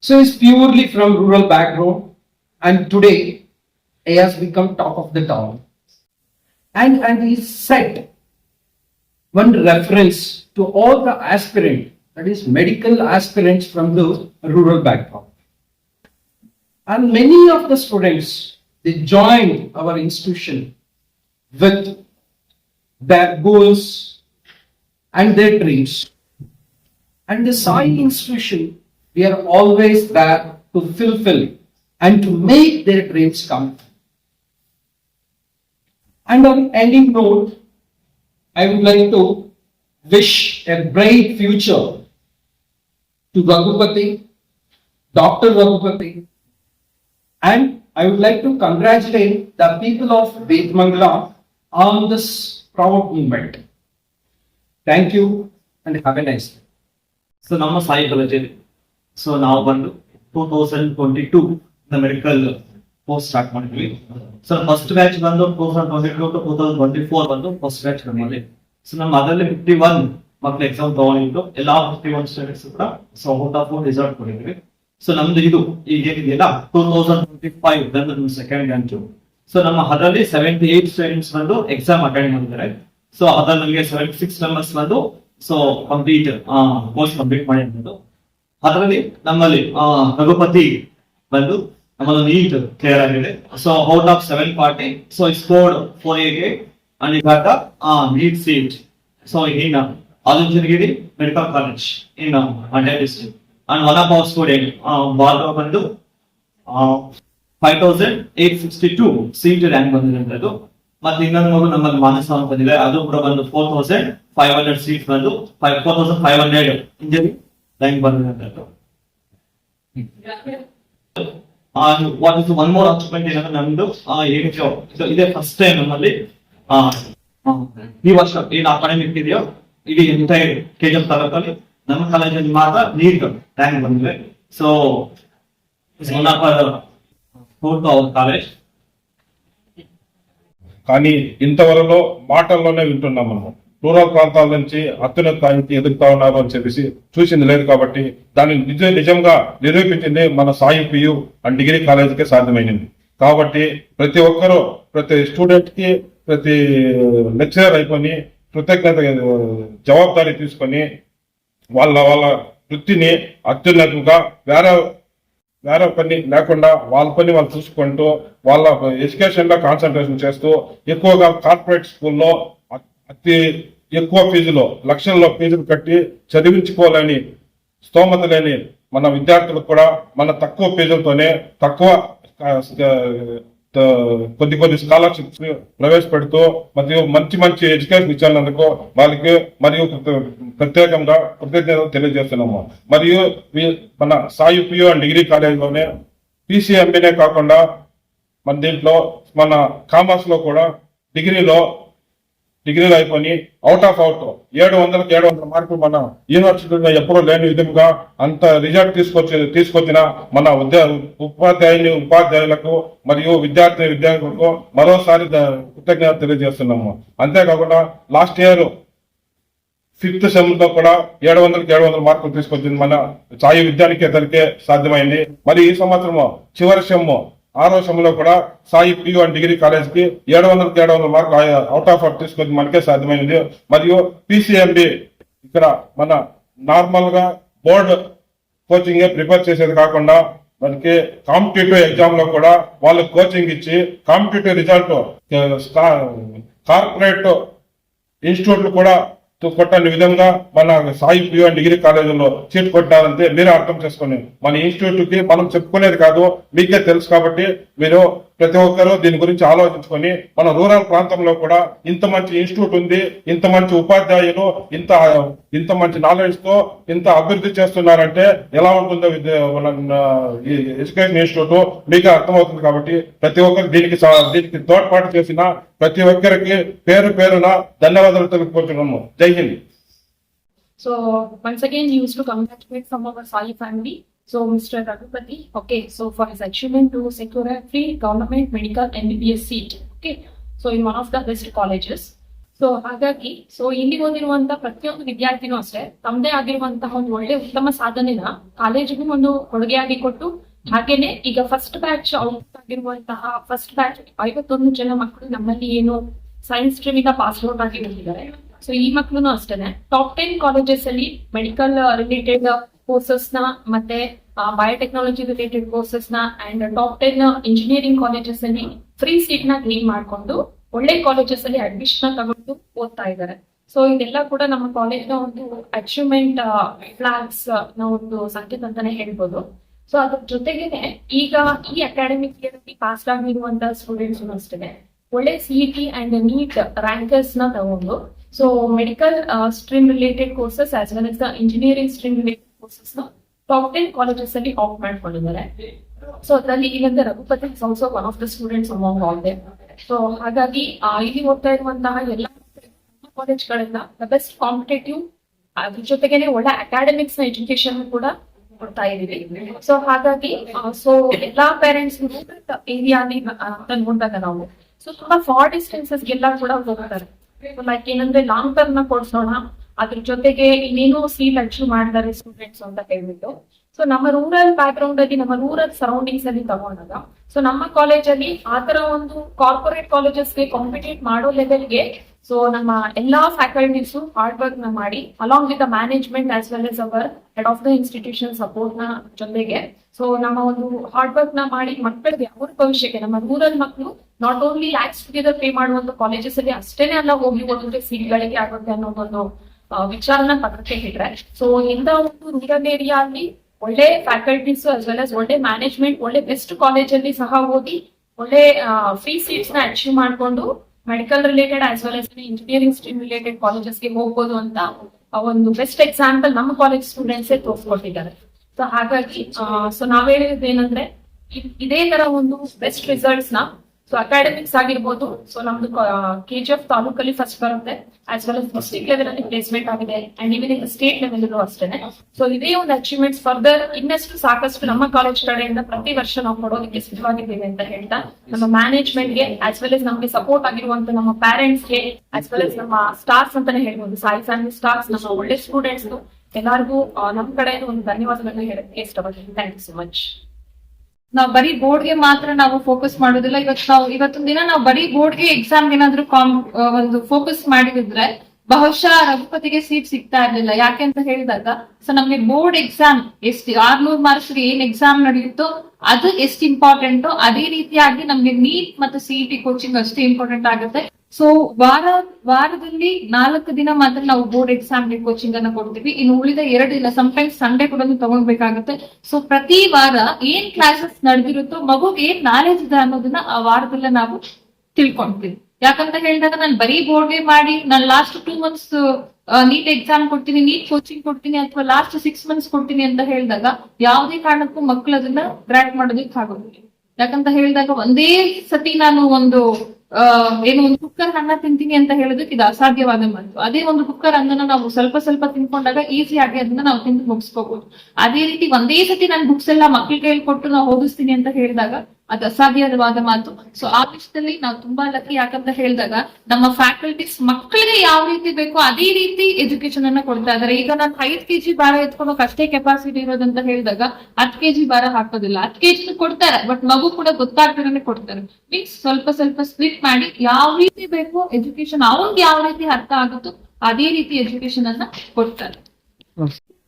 So he is purely from rural background. And today, he has become top of the town. And, and he set one reference to all the aspirant, that is medical aspirants from the rural background. And many of the students, they joined our institution with their goals and their dreams. And the Sai hmm. institution, we are always there to fulfill and to make their dreams come. And on ending note, I would like to wish a bright future to Raghupati, Dr. Raghupati, and I would like to congratulate the people of Vedmangala on this proud moment. Thank you and have a nice so ನಮ್ಮ ಸಾಯಿ ಕಾಲೇಜಲ್ಲಿ so ನಾವು ಬಂದು two thousand twenty two medical course start ಮಾಡಿದ್ವಿ. So first batch ಬಂದು two thousand twenty two to two thousand twenty four ಬಂದು first batch ನಮ್ಮಲ್ಲಿ so ನಮ್ಮ ಅದರಲ್ಲಿ ಫಿಫ್ಟಿ ಒನ್ ಮಕ್ಳು ಎಕ್ಸಾಮ್ ತಗೊಂಡಿದ್ದು. ಎಲ್ಲಾ ಫಿಫ್ಟಿ ಒನ್ ಸ್ಟೂಡೆಂಟ್ಸ್ ಕೂಡ ಸೊ ಔಟ್ ಆಫ್ ರಿಸಲ್ಟ್ ಕೊಟ್ಟಿದ್ವಿ. ಸೊ ನಮ್ದು ಇದು ಈಗ ಏನಿದೆಯಲ್ಲ two thousand twenty five second batch so ನಮ್ಮ ಅದರಲ್ಲಿ ಸೆವೆಂಟಿ ಏಟ್ ಸ್ಟೂಡೆಂಟ್ಸ್ ಬಂದು ಎಕ್ಸಾಮ್ ಅಟೆಂಡ್ ಮಾಡಿದ್ದಾರೆ. ಸೊ ಅದ್ರಲ್ಲಿ ನಮಗೆ ಸೆವೆಂಟಿ ಸಿಕ್ಸ್ ಮೆಂಬರ್ಸ್ ಬಂದು ಸೊ ಕಂಪ್ಲೀಟ್ ಕೋರ್ಸ್ ಕಂಪ್ಲೀಟ್ ಮಾಡಿರ್ಬೋದು. ಅದರಲ್ಲಿ ನಮ್ಮಲ್ಲಿ ರಘುಪತಿ ಬಂದು ನಮ್ಮದು ನೀಟ್ ಕ್ಲಿಯರ್ ಆಗಿದೆ. So out of seven party so scored four ಎಗೆ ಅಂಡ್ ಇವಾಗ NEET seat so in Adichunchanagiri medical college in Mandya district and one of our student Bhargava ಬಂದು five thousand eight sixty two seat rank ಬಂದಿರೋದು ಮತ್ತೆ ಇನ್ನೊಂದು ಮಗು ನಮ್ಮಲ್ಲಿ ಮಾನಸ ಅಂತ ಬಂದಿದೆ. ಅದು ಕೂಡ ಬಂದು four thousand five hundred seat ಬಂದು five four thousand five hundred engineering rank is one more achievement ಏನಂದ್ರೆ ನಮ್ದು ಇದೆ ಫಸ್ಟ್ ಟೈಮ್ ನಮ್ಮಲ್ಲಿ. ಈ ವರ್ಷ ಏನು ಅಕಾಡೆಮಿಕ್ ಇದೆಯೋ ಇಡೀ ಎಂಟೈರ್ ಕೆ ಜಿ ಎಫ್ ತಾಲೂಕಲ್ಲಿ ನಮ್ಮ ಕಾಲೇಜಲ್ಲಿ ಮಾತ್ರ ನೀಟ್ ರ್ಯಾಂಕ್ ಬಂದಿದೆ. ಸೊ కానీ ఇంతవరలో మాటల్లోనే వింటున్నాం మనం. రూరల్ ప్రాంతాల నుంచి అత్యున్నత స్థాయికి ఎదుగుతా ఉన్నారు అని చెప్పేసి చూసింది లేదు కాబట్టి దాన్ని నిజ నిజంగా నిరూపించింది మన సాయి పియు అండ్ డిగ్రీ కాలేజీకే సాధ్యమైంది. కాబట్టి ప్రతి ఒక్కరూ ప్రతి స్టూడెంట్కి ప్రతి లెక్చరర్ అయిపోయి కృతజ్ఞత జవాబుదారీ తీసుకొని వాళ్ళ వాళ్ళ వృత్తిని అత్యున్నతంగా వేరే వేరే పని లేకుండా వాళ్ళ పని వాళ్ళు చూసుకుంటూ వాళ్ళ ఎడ్యుకేషన్లో కాన్సన్ట్రేషన్ చేస్తూ ఎక్కువగా కార్పొరేట్ స్కూల్లో అతి ఎక్కువ ఫీజులో లక్షల్లో ఫీజులు కట్టి చదివించుకోవాలని స్తోమత లేని మన విద్యార్థులకు కూడా మన తక్కువ ఫీజులతోనే తక్కువ కొద్ది కొద్ది స్కాలర్షిప్స్ ప్రవేశపెడుతూ మరియు మంచి మంచి ఎడ్యుకేషన్ ఇచ్చినందుకు వాళ్ళకి మరియు ప్రత్యేకంగా కృతజ్ఞతలు తెలియజేస్తున్నాము. మరియు వీ- మన సాయి పియో అండ్ డిగ్రీ కాలేజీలోనే పీసీఎంబీనే కాకుండా మన దీంట్లో మన కామర్స్లో కూడా డిగ్రీలో డిగ్రీలు అయిపోయి అవుట్ ఆఫ్ అవుట్ ఏడు వందలకు ఏడు వందల మార్కులు మన యూనివర్సిటీలో ఎప్పుడూ లేని విధంగా అంత రిజల్ట్ తీసుకొచ్చి తీసుకొచ్చిన మన ఉద్యోగ ఉపాధ్యాయుని ఉపాధ్యాయులకు మరియు విద్యార్థి విద్యార్థులకు మరోసారి కృతజ్ఞత తెలియజేస్తున్నాము. అంతేకాకుండా లాస్ట్ ఇయర్ ఫిఫ్త్ సెమ్లో కూడా ఏడు వందలకి ఏడు వందల మార్కులు తీసుకొచ్చింది మన సాయి విద్యానికేతనికే సాధ్యమైంది. మరి ఈ సంవత్సరం చివరి సెమ్ ఆరో సెమ్ కూడా సాయి పియు అండ్ డిగ్రీ కాలేజ్కి ఏడు వందలకి ఏడు వందల మార్కులు అవుట్ ఆఫ్ అవుట్ తీసుకొని మనకే సాధ్యమైంది. మరియు పిసిఎంబి ఇక్కడ మన నార్మల్గా బోర్డు కోచింగ్ ప్రిపేర్ చేసేది కాకుండా మనకి కాంపిటేటివ్ ఎగ్జామ్లో కూడా వాళ్ళకి కోచింగ్ ఇచ్చి కాంపిటేటివ్ రిజల్ట్ కార్పొరేట్ ఇన్స్టిట్యూట్లు కూడా కొట్టని విధంగా మన సాయి పియూఎన్ డిగ్రీ కాలేజీలో సీట్ కొట్టారంటే మీరే అర్థం చేసుకొని మన ఇన్స్టిట్యూట్కి మనం చెప్పుకునేది కాదు మీకే తెలుసు కాబట్టి మీరు ప్రతి ఒక్కరూ దీని గురించి ఆలోచించుకొని మన రూరల్ ప్రాంతంలో కూడా ఇంత మంచి ఇన్స్టిట్యూట్ ఉంది ఇంత మంచి ఉపాధ్యాయులు ఇంత ఇంత మంచి నాలెడ్జ్తో ఇంత అభివృద్ధి చేస్తున్నారంటే ఎలా ఉంటుందో మన ఎడ్యుకేషన్ ఇన్స్టిట్యూట్ మీకే అర్థమవుతుంది కాబట్టి ప్రతి ఒక్కరు దీనికి దీనికి తోడ్పాటు చేసిన ప్రతి ఒక్కరికి పేరు పేరున ధన్యవాదాలు తెలుపుకుంటున్నాము జై హింద్ So once again, he to congratulate from our Sai family. So Mr. Raghupati, okay, so for his achievement to secure a free government medical MBBS seat, okay, so in one of the best colleges. So ಹಾಗಾಗಿ so ಇಲ್ಲಿ ಬಂದಿರುವಂತಹ ಪ್ರತಿಯೊಂದು ವಿದ್ಯಾರ್ಥಿನೂ ಅಷ್ಟೇ ತಮ್ಮದೇ ಆಗಿರುವಂತಹ ಒಂದು ಒಳ್ಳೆ ಉತ್ತಮ ಸಾಧನೆನ ಕಾಲೇಜಿಗೂ ಒಂದು ಕೊಡುಗೆಯಾಗಿ ಕೊಟ್ಟು ಹಾಗೇನೆ ಈಗ ಫಸ್ಟ್ ಬ್ಯಾಚ್ ಆಗಿರುವಂತಹ ಫಸ್ಟ್ ಬ್ಯಾಚ್ ಐವತ್ತೊಂದು ಜನ ಮಕ್ಕಳು ನಮ್ಮಲ್ಲಿ ಏನು ಸೈನ್ಸ್ ಸ್ಟ್ರೀಮ್ ಇಂದ ಪಾಸ್ ಔಟ್ ಆಗಿ ಬಂದಿದ್ದಾರೆ ಸೊ ಈ ಮಕ್ಕಳು ಅಷ್ಟೇನೆ ಟಾಪ್ ಟೆನ್ ಕಾಲೇಜಸ್ ಅಲ್ಲಿ ಮೆಡಿಕಲ್ ರಿಲೇಟೆಡ್ ಕೋರ್ಸಸ್ನ ಮತ್ತೆ biotechnology related ಕೋರ್ಸಸ್ನ and top ten engineering colleges ಅಲ್ಲಿ ಫ್ರೀ ಸೀಟ್ನ ಕ್ಲೀನ್ ಮಾಡ್ಕೊಂಡು ಒಳ್ಳೆ ಕಾಲೇಜಸ್ ಅಲ್ಲಿ ಅಡ್ಮಿಷನ್ ತಗೊಂಡು ಓದ್ತಾ ಇದ್ದಾರೆ. ಸೊ ಇದೆಲ್ಲ ಕೂಡ ನಮ್ಮ ಕಾಲೇಜ್ನ ಒಂದು ಅಚೀವ್ಮೆಂಟ್ ಫ್ಲಾಗ್ಸ್ನ ಒಂದು ಸಂಕೇತ ಅಂತಾನೆ ಹೇಳ್ಬೋದು. ಸೊ ಅದ್ರ ಜೊತೆಗೇನೆ ಈಗ ಈ ಅಕಾಡೆಮಿಕ್ ಇಯರ್ ಅಲ್ಲಿ ಪಾಸ್ ಆಗಿರುವಂತಹ ಸ್ಟೂಡೆಂಟ್ಸ್ ಅಷ್ಟೇ. ಒಳ್ಳೆ ಸಿಇಟಿ ಅಂಡ್ ನೀಟ್ ರ್ಯಾಂಕರ್ಸ್ನ ತಗೊಂಡು so medical stream related courses as well as the engineering stream related courses top ten colleges ಅಲ್ಲಿ ಆಫ್ ಮಾಡ್ಕೊಂಡಿದ್ದಾರೆ ಸೊ ಅದರಲ್ಲಿ ಇಲ್ಲಂದ್ರೆ Raghupathi is also one of the students among all they so ಹಾಗಾಗಿ ಇಲ್ಲಿ ಓದ್ತಾ ಇರುವಂತಹ ಎಲ್ಲ ಕಾಲೇಜ್ಗಳೆಲ್ಲ ದ ಬೆಸ್ಟ್ ಕಾಂಪಿಟೇಟಿವ್ ಅದ್ರ ಜೊತೆಗೇನೆ ಒಳ್ಳೆ ಅಕಾಡೆಮಿಕ್ಸ್ನ ಎಜುಕೇಶನ್ ಕೂಡ ಕೊಡ್ತಾ ಇದೀವಿ ಸೊ ಹಾಗಾಗಿ ಸೊ ಎಲ್ಲಾ ಪೇರೆಂಟ್ಸ್ ಏರಿಯಾಲಿ ಅಂತ ನೋಡಿದಾಗ ನಾವು. ಸೊ ತುಂಬಾ ಫಾರ್ ಡಿಸ್ಟೆನ್ಸಸ್ ಗೆಲ್ಲ ಕೂಡ ಹೋಗ್ತಾರೆ. ಲೈಕ್ ಏನಂದ್ರೆ ಲಾಂಗ್ ಟರ್ಮ್ನ ಕೊಡ್ಸೋಣ. ಅದ್ರ ಜೊತೆಗೆ ಇನ್ನೇನೋ ಸೀಟ್ ಅಚೀವ್ ಮಾಡ್ತಾರೆ ಸ್ಟೂಡೆಂಟ್ಸ್ ಅಂತ ಹೇಳ್ಬಿಟ್ಟು. ಸೊ ನಮ್ಮ ರೂರಲ್ ಬ್ಯಾಕ್ ಗ್ರೌಂಡ್ ಅಲ್ಲಿ, ನಮ್ಮ ರೂರಲ್ ಸರೌಂಡಿಂಗ್ಸ್ ಅಲ್ಲಿ ತಗೊಂಡಾಗ ಸೊ ನಮ್ಮ ಕಾಲೇಜಲ್ಲಿ ಆತರ ಒಂದು ಕಾರ್ಪೊರೇಟ್ ಕಾಲೇಜಸ್ಗೆ ಕಾಂಪಿಟೇಟ್ ಮಾಡೋ ಲೆವೆಲ್ಗೆ ಸೊ ನಮ್ಮ ಎಲ್ಲಾ ಫ್ಯಾಕಲ್ಟೀಸ್ ಹಾರ್ಡ್ ವರ್ಕ್ನ ಮಾಡಿ along with the management as well as our head of the institution ಸಪೋರ್ಟ್ನ ಜೊತೆಗೆ ಸೊ ನಮ್ಮ ಒಂದು ಹಾರ್ಡ್ ವರ್ಕ್ನ ಮಾಡಿ ಮಕ್ಕಳಿಗೆ ಅವ್ರ ಭವಿಷ್ಯಕ್ಕೆ, ನಮ್ಮ ರೂರಲ್ ಮಕ್ಕಳು not only lakhs together pay ಮಾಡುವಂತ ಕಾಲೇಜಸ್ ಅಲ್ಲಿ ಅಷ್ಟೇನೆ ಅಲ್ಲ ಹೋಗಿ ಓದಿದ್ರೆ ಸೀಟ್ಗಳಿಗೆ ಆಗುತ್ತೆ ಅನ್ನೋದೊಂದು ವಿಚಾರನ ಪಕ್ಕಕ್ಕೆ ಇಟ್ರೆ ಸೊ ಇಂಥ ಒಂದು ರೂರಲ್ ಏರಿಯಾ ಅಲ್ಲಿ ಒಳ್ಳೆ ಫ್ಯಾಕಲ್ಟೀಸ್ ಅಸ್ ವೆಲ್ as ಒಳ್ಳೆ ಮ್ಯಾನೇಜ್ಮೆಂಟ್ ಒಳ್ಳೆ ಬೆಸ್ಟ್ ಕಾಲೇಜಲ್ಲಿ ಸಹ ಓದಿ ಒಳ್ಳೆ ಫ್ರೀ ಸೀಟ್ಸ್ನ ಅಚೀವ್ ಮಾಡ್ಕೊಂಡು medical related as well as engineering stream related ಕಾಲೇಜಸ್ಗೆ ಹೋಗ್ಬೋದು ಅಂತ ಒಂದು ಬೆಸ್ಟ್ ಎಕ್ಸಾಂಪಲ್ ನಮ್ಮ ಕಾಲೇಜ್ ಸ್ಟೂಡೆಂಟ್ಸೇ ತೋರಿಸ್ಕೊಟ್ಟಿದ್ದಾರೆ. ಸೊ ಹಾಗಾಗಿ ಸೊ ನಾವ್ ಏನಂದ್ರೆ, ಇದ್- ಇದೇ ತರ ಒಂದು ಬೆಸ್ಟ್ ರಿಸಲ್ಟ್ಸ್ನ ಸೊ ಅಕಾಡೆಮಿಕ್ಸ್ ಆಗಿರ್ಬೋದು. ಸೊ ನಮ್ದು ಕೆ ಜಿ ಎಫ್ ತಾಲೂಕಲ್ಲಿ ಫಸ್ಟ್ ಬರುತ್ತೆ. As well as district level ಅಲ್ಲಿ ಪ್ಲೇಸ್ಮೆಂಟ್ ಆಗಿದೆ. And even in state level ಅಷ್ಟೇ. ಸೊ ಇದೇ ಒಂದು ಅಚೀವ್ಮೆಂಟ್ಸ್ ಫರ್ದರ್ ಇನ್ನಷ್ಟು ಸಾಕಷ್ಟು ನಮ್ಮ ಕಾಲೇಜ್ ಕಡೆಯಿಂದ ಪ್ರತಿ ವರ್ಷ ನಾವು ಕೊಡೋದಕ್ಕೆ ಸಿದ್ಧವಾಗಿದ್ದೇವೆ ಅಂತ ಹೇಳ್ತಾ, ನಮ್ಮ ಮ್ಯಾನೇಜ್ಮೆಂಟ್ಗೆ ಆಸ್ ವೆಲ್ ಅಸ್ ನಮಗೆ ಸಪೋರ್ಟ್ ಆಗಿರುವಂತ ನಮ್ಮ ಪ್ಯಾರೆಂಟ್ಸ್ಗೆ ಆಸ್ ವೆಲ್ ಅಸ್ ನಮ್ಮ ಸ್ಟಾರ್ಸ್ ಅಂತಾನೆ ಹೇಳ್ಬೋದು. ಸಾಯಿ ಫ್ಯಾಮಿಲಿ ಸ್ಟಾರ್ಸ್ ನಮ್ಮ ಒಳ್ಳೆ ಸ್ಟೂಡೆಂಟ್ಸ್ ಎಲ್ಲರಿಗೂ ನಮ್ಮ ಕಡೆಯಿಂದ ಒಂದು ಧನ್ಯವಾದಗಳನ್ನ ಹೇಳಕ್ಕೆ ಇಷ್ಟಪಡ್ತೀನಿ. ಥ್ಯಾಂಕ್ ಯು ಸೊ ಮಚ್ ನಾವು ಬರೀ ಬೋರ್ಡ್ಗೆ ಮಾತ್ರ ನಾವು ಫೋಕಸ್ ಮಾಡೋದಿಲ್ಲ. ಇವತ್ತು ನಾವು, ಇವತ್ತೊಂದ್ ದಿನ ನಾವು ಬರೀ ಬೋರ್ಡ್ಗೆ ಎಕ್ಸಾಮ್ ಏನಾದ್ರು ಕಾಮ್ ಒಂದು ಫೋಕಸ್ ಮಾಡಿದ್ರೆ ಬಹುಶಃ ರಘುಪತಿಗೆ ಸೀಟ್ ಸಿಗ್ತಾ ಇರ್ಲಿಲ್ಲ. ಯಾಕೆ ಅಂತ ಹೇಳಿದಾಗ ಸೊ ನಮ್ಗೆ ಬೋರ್ಡ್ ಎಕ್ಸಾಮ್ ಎಷ್ಟು, ಆರ್ನೂರ್ ಮಾರ್ಕ್ಸ್ ಏನ್ ಎಕ್ಸಾಮ್ ನಡೆಯುತ್ತೋ ಅದು ಎಷ್ಟು ಇಂಪಾರ್ಟೆಂಟ್ ಅದೇ ರೀತಿಯಾಗಿ ನಮ್ಗೆ ನೀಟ್ ಮತ್ತೆ ಸಿಇಟಿ ಕೋಚಿಂಗ್ ಅಷ್ಟೇ ಇಂಪಾರ್ಟೆಂಟ್ ಆಗುತ್ತೆ. ಸೊ ವಾರ, ವಾರದಲ್ಲಿ ನಾಲ್ಕು ದಿನ ಮಾತ್ರ ನಾವು ಬೋರ್ಡ್ ಎಕ್ಸಾಮ್ಗೆ ಕೋಚಿಂಗ್ ಅನ್ನ ಕೊಡ್ತೀವಿ. ಇನ್ನು ಉಳಿದ ಎರಡು ದಿನ ಸಮಟೈಮ್ಸ್ ಸಂಡೇ ಕೂಡ ತಗೊಳ್ಬೇಕಾಗುತ್ತೆ. ಸೊ ಪ್ರತಿ ವಾರ ಏನ್ ಕ್ಲಾಸಸ್ ನಡೆದಿರುತ್ತೋ, ಮಗುಗೆ ಏನ್ ನಾಲೆಜ್ ಇದೆ ಅನ್ನೋದನ್ನ ಆ ವಾರದಲ್ಲೇ ನಾವು ತಿಳ್ಕೊಂತೀವಿ ಯಾಕಂತ ಹೇಳಿದಾಗ ನಾನು ಬರೀ ಬೋರ್ಡ್ಗೆ ಮಾಡಿ, ನಾನು last two months NEET exam ಕೊಡ್ತೀನಿ ನೀಟ್ ಕೋಚಿಂಗ್ ಕೊಡ್ತೀನಿ ಅಥವಾ ಲಾಸ್ಟ್ ಸಿಕ್ಸ್ ಮಂತ್ಸ್ ಕೊಡ್ತೀನಿ ಅಂತ ಹೇಳಿದಾಗ ಯಾವುದೇ ಕಾರಣಕ್ಕೂ ಮಕ್ಕಳು ಅದನ್ನ ಗ್ರಾಟ್ ಮಾಡೋದಕ್ಕೆ ಆಗೋದಿಲ್ಲ ಯಾಕಂತ ಹೇಳಿದಾಗ ಒಂದೇ ಸತಿ ನಾನು ಒಂದು ಏನು ಒಂದು ಕುಕ್ಕರ್ ಅನ್ನ ತಿಂತೀನಿ ಅಂತ ಹೇಳೋದಕ್ಕೆ ಇದು ಅಸಾಧ್ಯವಾದ ಮಾತು. ಅದೇ ಒಂದು ಕುಕ್ಕರ್ ಅನ್ನನ ನಾವು ಸ್ವಲ್ಪ ಸ್ವಲ್ಪ ತಿನ್ಕೊಂಡಾಗ ಈಸಿ ಆಗಿ ಅದನ್ನ ನಾವು ತಿಂದು ಮುಗಿಸ್ಕೋಬಹುದು ಅದೇ ರೀತಿ ಒಂದೇ ಸತಿ ನಾನು ಬುಕ್ಸ್ ಎಲ್ಲ ಮಕ್ಳಿಗೆ ಕೊಟ್ಟು ನಾವು ಓದಿಸ್ತೀನಿ ಅಂತ ಹೇಳಿದಾಗ ಅದು ಅಸಾಧ್ಯವಾದ ಮಾತು. ಸೊ ಆ ವಿಷಯದಲ್ಲಿ ನಾವು ತುಂಬಾ ಲಕ್ಕಿ ಯಾಕಂತ ಹೇಳಿದಾಗ ನಮ್ಮ ಫ್ಯಾಕಲ್ಟೀಸ್ ಮಕ್ಕಳಿಗೆ ಯಾವ ರೀತಿ ಬೇಕೋ ಅದೇ ರೀತಿ ಎಜುಕೇಶನ್ ಅನ್ನ ಕೊಡ್ತಾ ಇದಾರೆ ಈಗ ನಾನು ಐದ್ ಕೆಜಿ ಭಾರ ಎತ್ಕೊಳಕ್ ಅಷ್ಟೇ ಕೆಪಾಸಿಟಿ ಇರೋದಂತ ಹೇಳಿದಾಗ ಹತ್ತು ಕೆಜಿ ಭಾರ ಹಾಕೋದಿಲ್ಲ. ಹತ್ತು ಕೆಜಿ ಕೊಡ್ತಾರೆ ಬಟ್ ಮಗು ಕೂಡ ಗೊತ್ತಾಗ್ತಿರೋನೆ ಕೊಡ್ತಾರೆ. ಮೀನ್ಸ್ ಸ್ವಲ್ಪ ಸ್ವಲ್ಪ ಸ್ಪ್ಲಿಟ್ ಮಾಡಿ ಯಾವ ರೀತಿ ಬೇಕೋ ಎಜುಕೇಶನ್ ಅವ್ರಿಗೆ ಯಾವ ರೀತಿ ಅರ್ಥ ಆಗುತ್ತೋ ಅದೇ ರೀತಿ ಎಜುಕೇಶನ್ ಅನ್ನ ಕೊಡ್ತಾರೆ.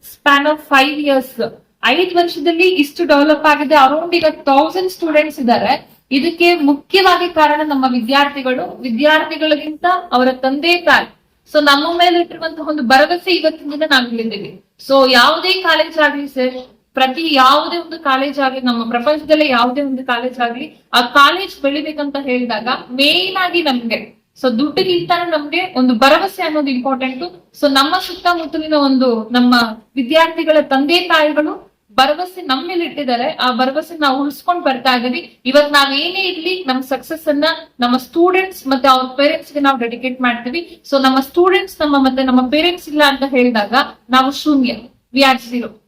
ಸ್ಪ್ಯಾನ್ ಆಫ್ ಫೈವ್ ಇಯರ್ಸ್ ಐದ್ ವರ್ಷದಲ್ಲಿ ಇಷ್ಟು ಡೆವಲಪ್ ಆಗಿದೆ. ಅರೌಂಡ್ ಈಗ ತೌಸಂಡ್ ಸ್ಟೂಡೆಂಟ್ಸ್ ಇದ್ದಾರೆ. ಇದಕ್ಕೆ ಮುಖ್ಯವಾಗಿ ಕಾರಣ ನಮ್ಮ ವಿದ್ಯಾರ್ಥಿಗಳು. ವಿದ್ಯಾರ್ಥಿಗಳಿಗಿಂತ ಅವರ ತಂದೆ ತಾಯಿ. ಸೊ ನಮ್ಮ ಮೇಲೆ ಇಟ್ಟಿರುವಂತಹ ಒಂದು ಭರವಸೆ ಇವತ್ತಿನಿಂದ ನಾವು ಇಲ್ಲಿದ್ದೀವಿ ಸೊ ಯಾವುದೇ ಕಾಲೇಜ್ ಆಗ್ಲಿ ಸರ್, ಪ್ರತಿ ಯಾವುದೇ ಒಂದು ಕಾಲೇಜ್ ಆಗ್ಲಿ, ನಮ್ಮ ಪ್ರಪಂಚದಲ್ಲೇ ಯಾವುದೇ ಒಂದು ಕಾಲೇಜ್ ಆಗ್ಲಿ, ಆ ಕಾಲೇಜ್ ಬೆಳಿಬೇಕಂತ ಹೇಳಿದಾಗ ಮೇನ್ ಆಗಿ ನಮ್ಗೆ ಸೊ ದುಡ್ಡಿಗಿಂತ ನಮ್ಗೆ ಒಂದು ಭರವಸೆ ಅನ್ನೋದು ಇಂಪಾರ್ಟೆಂಟ್ ಸೊ ನಮ್ಮ ಸುತ್ತಮುತ್ತಲಿನ ಒಂದು ನಮ್ಮ ವಿದ್ಯಾರ್ಥಿಗಳ ತಂದೆ ತಾಯಿಗಳು ಭರವಸೆ ನಮ್ಮ ಮೇಲೆ ಇಟ್ಟಿದ್ದಾರೆ. ಆ ಭರವಸೆ ನಾವು ಉಳಿಸ್ಕೊಂಡ್ ಬರ್ತಾ ಇದೀವಿ. ಇವತ್ ನಾವ್ ಏನೇ ಇರ್ಲಿ ನಮ್ಮ ಸಕ್ಸಸ್ ಅನ್ನ ನಮ್ಮ ಸ್ಟೂಡೆಂಟ್ಸ್ ಮತ್ತೆ ಅವ್ರ ಪೇರೆಂಟ್ಸ್ಗೆ ನಾವು ಡೆಡಿಕೇಟ್ ಮಾಡ್ತೀವಿ. ಸೊ ನಮ್ಮ ಸ್ಟೂಡೆಂಟ್ಸ್ ನಮ್ಮ ಮತ್ತೆ ನಮ್ಮ ಪೇರೆಂಟ್ಸ್ ಇಲ್ಲ ಅಂತ ಹೇಳಿದಾಗ ನಾವು ಶೂನ್ಯ. ವಿ ಆರ್ ಝೀರೋ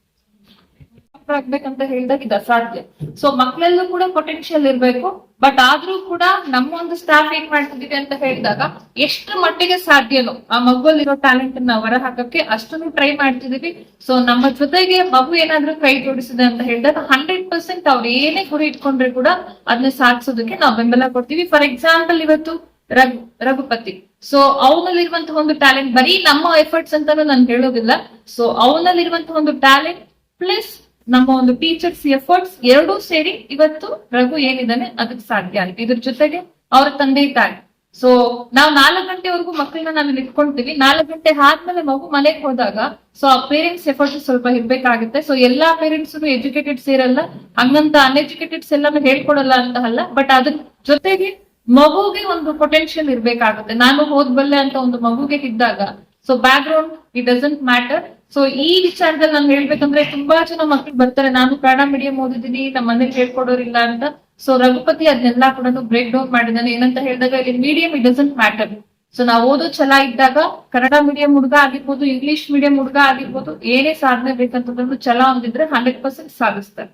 ಆಗ್ಬೇಕಂತ ಹೇಳಿದಾಗ ಇದು ಅಸಾಧ್ಯ. ಸೊ ಮಕ್ಕಳಲ್ಲೂ ಕೂಡ ಪೊಟೆನ್ಶಿಯಲ್ ಇರ್ಬೇಕು ಬಟ್ ಆದ್ರೂ ಕೂಡ ನಮ್ಮ ಒಂದು ಸ್ಟಾಫ್ ಏನ್ ಮಾಡ್ತಿದ್ದೀವಿ ಅಂತ ಹೇಳಿದಾಗ ಎಷ್ಟು ಮಟ್ಟಿಗೆ ಸಾಧ್ಯನೋ, ಆ ಮಗುವಲ್ಲಿರೋ ಟ್ಯಾಲೆಂಟ್ ಅನ್ನ ಹೊರ ಹಾಕಕ್ಕೆ ಅಷ್ಟನ್ನು ಟ್ರೈ ಮಾಡ್ತಿದೀವಿ ಸೊ ನಮ್ಮ ಜೊತೆಗೆ ಮಗು ಏನಾದ್ರೂ ಕೈ ಜೋಡಿಸಿದೆ ಅಂತ ಹೇಳಿದಾಗ ಹಂಡ್ರೆಡ್ ಪರ್ಸೆಂಟ್ ಅವ್ರು ಏನೇ ಗುರಿ ಇಟ್ಕೊಂಡ್ರೆ ಕೂಡ ಅದನ್ನ ಸಾಧಿಸೋದಕ್ಕೆ ನಾವು ಬೆಂಬಲ ಕೊಡ್ತೀವಿ. ಫಾರ್ ಎಕ್ಸಾಂಪಲ್ ಇವತ್ತು ರಘು, ರಘುಪತಿ. ಸೊ ಅವನಲ್ಲಿರುವಂತಹ ಒಂದು ಟ್ಯಾಲೆಂಟ್ ಬರೀ ನಮ್ಮ ಎಫರ್ಟ್ಸ್ ಅಂತಾನು ನಾನು ಹೇಳೋದಿಲ್ಲ. ಸೊ ಅವನಲ್ಲಿರುವಂತಹ ಒಂದು ಟ್ಯಾಲೆಂಟ್ ಪ್ಲಸ್ ನಮ್ಮ ಒಂದು ಟೀಚರ್ಸ್ ಎಫರ್ಟ್ಸ್ ಎರಡೂ ಸೇರಿ ಇವತ್ತು ರಘು ಏನಿದ್ದಾನೆ ಅದಕ್ಕೆ ಸಾಧ್ಯ ಆಯ್ತು. ಇದ್ರ ಜೊತೆಗೆ ಅವ್ರ ತಂದೆ ತಾಯಿ ಸೊ ನಾವ್ ನಾಲ್ಕು ಗಂಟೆವರೆಗೂ ಮಕ್ಕಳನ್ನ ನಾವು ಇಟ್ಕೊಳ್ತೀವಿ ನಾಲ್ಕು ಗಂಟೆ ಆದ್ಮೇಲೆ ಮಗು ಮನೆಗೆ ಹೋದಾಗ ಸೊ ಆ ಪೇರೆಂಟ್ಸ್ ಎಫರ್ಟ್ಸ್ ಸ್ವಲ್ಪ ಇರ್ಬೇಕಾಗುತ್ತೆ. ಸೊ ಎಲ್ಲಾ ಪೇರೆಂಟ್ಸ್ ಎಜುಕೇಟೆಡ್ಸ್ ಇರಲ್ಲ ಹಂಗಂತ ಅನ್ಎಜುಕೇಟೆಡ್ಸ್ ಎಲ್ಲಾನು ಹೇಳ್ಕೊಡಲ್ಲ ಅಂತ ಅಲ್ಲ. ಬಟ್ ಅದ್ರ ಜೊತೆಗೆ ಮಗುಗೆ ಒಂದು ಪೊಟೆನ್ಶಿಯಲ್ ಇರ್ಬೇಕಾಗುತ್ತೆ. ನಾನು ಹೋದ್ಬಲ್ಲೆ ಅಂತ ಒಂದು ಮಗುಗೆ ಇದ್ದಾಗ so background it doesn't matter so ಈ ವಿಚಾರದಲ್ಲಿ ನಾನು ಹೇಳ್ಬೇಕಂದ್ರೆ ತುಂಬಾ ಜನ ಮಕ್ಳು ಬರ್ತಾರೆ. ನಾನು ಕನ್ನಡ ಮೀಡಿಯಂ ಓದಿದ್ದೀನಿ ನಮ್ಮ ಮನೇಲಿ ಹೇಳ್ಕೊಡೋರಿಲ್ಲ ಅಂತ. ಸೊ ರಘುಪತಿ ಅದನ್ನೆಲ್ಲ ಕೂಡ ಬ್ರೇಕ್ ಡೌನ್ ಮಾಡಿದ್ದಾನೆ. ಏನಂತ ಹೇಳಿದಾಗ, ಇಲ್ಲಿ medium it doesn't matter so ನಾವು ಓದೋ ಛಲ ಇದ್ದಾಗ, ಕನ್ನಡ ಮೀಡಿಯಂ ಹುಡುಗ ಆಗಿರ್ಬೋದು ಇಂಗ್ಲಿಷ್ ಮೀಡಿಯಂ ಹುಡುಗ ಆಗಿರ್ಬೋದು, ಏನೇ ಸಾಧನೆ ಬೇಕಂತಂದ್ರೂ ಛಲ ಹೊಂದಿದ್ರೆ ಹಂಡ್ರೆಡ್ ಪರ್ಸೆಂಟ್ ಸಾಧಿಸ್ತಾರೆ.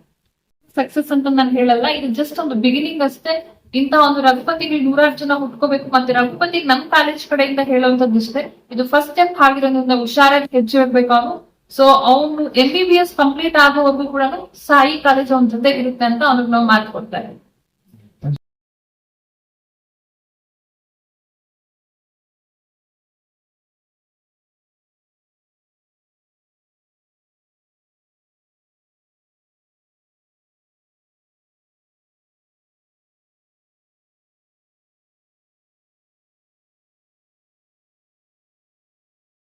ಸಕ್ಸಸ್ ಅಂತ ನಾನು ಹೇಳಲ್ಲ. ಇದು ಜಸ್ಟ್ ಒಂದು ಬಿಗಿನಿಂಗ್ ಅಷ್ಟೇ. ಇಂತ ಒಂದು ರಘುಪತಿಗೆ ನೂರಾರು ಜನ ಹುಟ್ಕೋಬೇಕು ಮತ್ತೆ ರಘುಪತಿಗೆ ನಮ್ ಕಾಲೇಜ್ ಕಡೆಯಿಂದ ಹೇಳುವಂತದ್ದು ಇಷ್ಟೇ. ಇದು ಫಸ್ಟ್ ಸ್ಟೆಪ್ ಆಗಿರೋದ್ರಿಂದ ಹುಷಾರಾಗಿ ಹೆಜ್ಜೆ ಇಡ್ಬೇಕು ಅವನು. ಸೊ ಅವನು M B B S complete ಆಗೋವರೆಗೂ ಕೂಡ ಸಾಯಿ ಕಾಲೇಜ್ ಅವನ ಜೊತೆ ಇರುತ್ತೆ ಅಂತ ಅವ್ನಿಗೆ ನಾವು ಮಾತು ಕೊಡ್ತಾರೆ